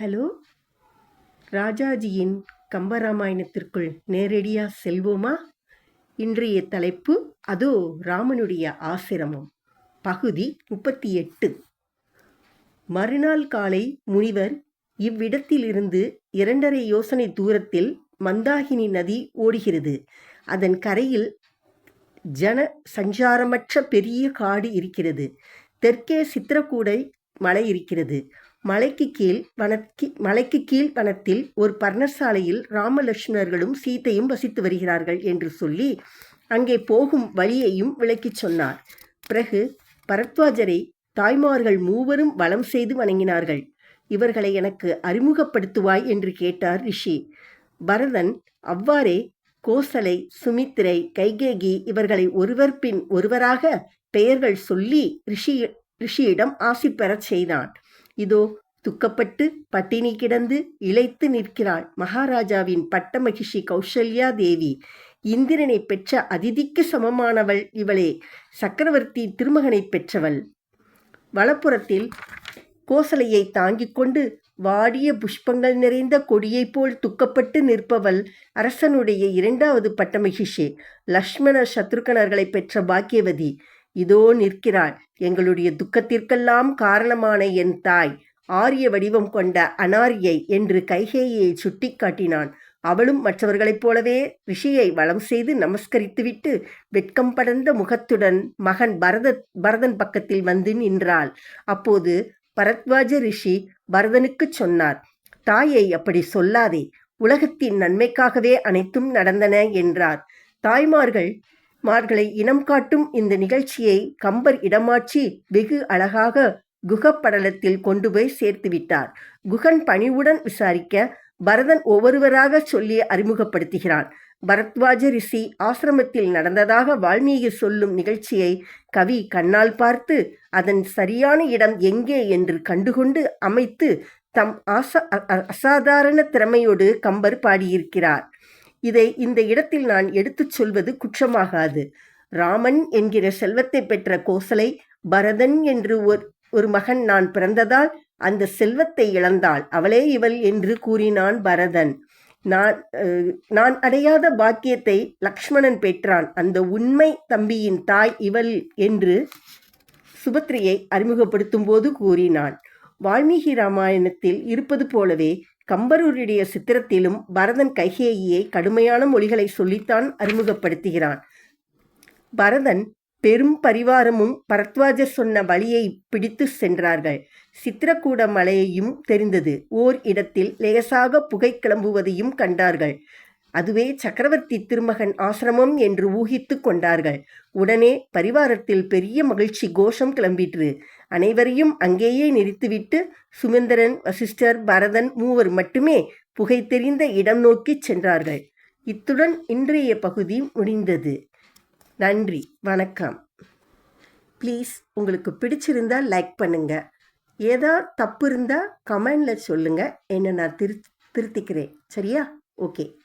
Hello? ராஜாஜியின் கம்பராமாயணத்திற்குள் நேரடியாக செல்வோமா? இன்றைய தலைப்பு அதோ ராமனுடைய ஆசிரமம் பகுதி முப்பத்தி எட்டு மறுநாள் காலை முனிவர் இவ்விடத்திலிருந்து இரண்டரை யோசனை தூரத்தில் மந்தாகினி நதி ஓடுகிறது. அதன் கரையில் ஜன சஞ்சாரமற்ற பெரிய காடு இருக்கிறது. தெற்கே சித்திரக்கூடை மலை இருக்கிறது. மலைக்கு கீழ் வனக்கி மலைக்கு கீழ் வனத்தில் ஒரு பர்ணசாலையில் ராமலட்சுமணர்களும் சீத்தையும் வசித்து வருகிறார்கள் என்று சொல்லி அங்கே போகும் வழியையும் விளக்கிச் சொன்னார். பிறகு பரத்வாஜரை தாய்மார்கள் மூவரும் வலம் செய்து வணங்கினார்கள். இவர்களை எனக்கு அறிமுகப்படுத்துவாய் என்று கேட்டார் ரிஷி. பரதன் அவ்வாறே கோசலை சுமித்திரை கைகேகி இவர்களை ஒருவர் பின் ஒருவராக பெயர்கள் சொல்லி ரிஷி ரிஷியிடம் ஆசி பெறச் செய்தான். இதோ துக்கப்பட்டு பட்டினி கிடந்து இழைத்து நிற்கிறாள் மகாராஜாவின் பட்ட மகிஷி கௌசல்யா தேவி இந்திரனை பெற்ற அதிதிக்கு சமமானவள் இவளே. சக்கரவர்த்தி திருமகனை பெற்றவள். வலப்புறத்தில் கோசலையை தாங்கிக் கொண்டு வாடிய புஷ்பங்கள் நிறைந்த கொடியைப் போல் துக்கப்பட்டு நிற்பவள் அரசனுடைய இரண்டாவது பட்டமகிஷே லக்ஷ்மண சத்ருகணர்களை பெற்ற பாக்கியவதி. இதோ நிற்கிறாள். எங்களுடைய துக்கத்திற்கெல்லாம் காரணமான என் தாய் ஆரிய வடிவம் கொண்ட அனாரியை என்று கைகேயை சுட்டிக்காட்டினான் அவளும் மற்றவர்களைப் போலவே ரிஷியை வளம் செய்து நமஸ்கரித்துவிட்டு வெட்கம் படர்ந்த முகத்துடன் மகன் பரத பரதன் பக்கத்தில் வந்து நின்றாள். அப்போது பரத்வாஜ ரிஷி பரதனுக்கு சொன்னார் தாயை அப்படி சொல்லாதே. உலகத்தின் நன்மைக்காகவே அனைத்தும் நடந்தன என்றார். தாய்மார்கள் மார்களை இனம் காட்டும் இந்த நிகழ்ச்சியை கம்பர் இடமாற்றி வெகு அழகாக குகப்படலத்தில் கொண்டு போய் சேர்த்து விட்டார். குகன் பணிவுடன் விசாரிக்க பரதன் ஒவ்வொருவராக சொல்லி அறிமுகப்படுத்துகிறான். பரத்வாஜ ரிஷி ஆசிரமத்தில் நடந்ததாக வால்மீகி சொல்லும் நிகழ்ச்சியை கவி கண்ணால் பார்த்து அதன் சரியான இடம் எங்கே? என்று கண்டுகொண்டு அமைத்து தம் ஆசா அசாதாரண திறமையோடு கம்பர் பாடியிருக்கிறார். இதை இந்த இடத்தில் நான் எடுத்துச் சொல்வது குற்றமாகாது. ராமன் என்கிற செல்வத்தை பெற்ற கோசலை பரதன் என்று ஒரு ஒரு மகன் நான் பிறந்ததால் அந்த செல்வத்தை இழந்தாள். அவளே இவள் என்று கூறினான் பரதன். நான் நான் அடையாத பாக்கியத்தை லக்ஷ்மணன் பெற்றான். அந்த உண்மை தம்பியின் தாய் இவள் என்று சுபத்ரியை அறிமுகப்படுத்தும் போது கூறினான். வால்மீகி ராமாயணத்தில் இருப்பது போலவே கம்பரூருடைய சித்திரத்திலும் பரதன் கைகேயியை கடுமையான மொழிகளை சொல்லித்தான் அறிமுகப்படுத்துகிறான். பரதன் பெரும் பரிவாரமும் பரத்வாஜர் சொன்ன வழியை பிடித்து சென்றார்கள். சித்திரக்கூட மலையையும் தெரிந்தது. ஓர் இடத்தில் லேசாக புகை கிளம்புவதையும் கண்டார்கள். அதுவே சக்கரவர்த்தி திருமகன் ஆசிரமம் என்று ஊகித்து கொண்டார்கள். உடனே பரிவாரத்தில் பெரிய மகிழ்ச்சி கோஷம் கிளம்பிற்று. அனைவரையும் அங்கேயே நிறுத்திவிட்டு சுமந்திரன் வசிஷ்டர் பரதன் மூவர் மட்டுமே புகை தெரிந்த இடம் நோக்கி சென்றார்கள். இத்துடன் இன்றைய பகுதி முடிந்தது. நன்றி. வணக்கம். ப்ளீஸ் உங்களுக்கு பிடிச்சிருந்தால் லைக் பண்ணுங்கள் ஏதா தப்பு இருந்தால் கமெண்டில் சொல்லுங்கள் என்னை நான் திரு திருத்திக்கிறேன். சரியா? ஓகே